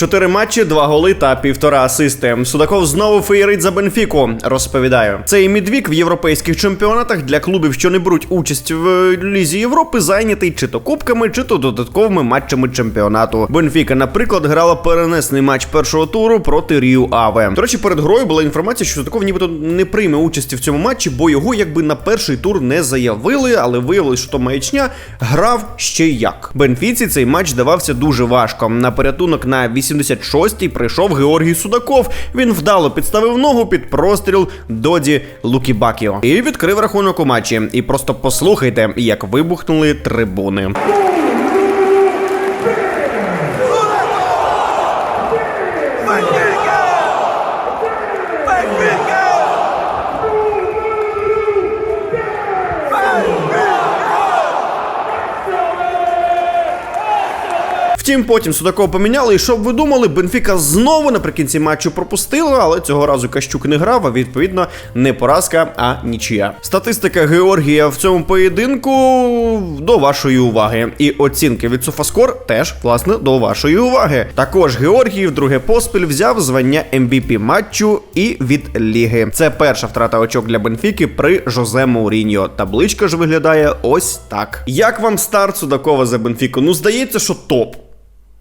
Чотири матчі, два голи та півтора асисти. Судаков знову феєрить за Бенфіку. Розповідаю, цей мідвік в європейських чемпіонатах для клубів, що не беруть участь в е, лізі Європи, зайнятий чи то кубками, чи то додатковими матчами чемпіонату. Бенфіка, наприклад, грала перенесений матч першого туру проти Рію Аве. До речі, перед грою була інформація, що Судаков нібито не прийме участі в цьому матчі, бо його якби на перший тур не заявили, але виявилось, що то маячня грав ще як. Бенфіці цей матч давався дуже важко. На порятунок на 86-й прийшов Георгій Судаков. Він вдало підставив ногу під простріл Доді Лукібакіо і відкрив рахунок у матчі. І просто послухайте, як вибухнули трибуни. Втім, потім Судакова поміняли, і що б ви думали, Бенфіка знову наприкінці матчу пропустила, але цього разу Кащук не грав, а відповідно не поразка, а нічия. Статистика Георгія в цьому поєдинку до вашої уваги. І оцінки від Софаскор теж, власне, до вашої уваги. Також Георгій вдруге поспіль взяв звання MVP матчу і від ліги. Це перша втрата очок для Бенфіки при Жозе Мауріньо. Табличка ж виглядає ось так. Як вам старт Судакова за Бенфіку? Ну, здається, що топ.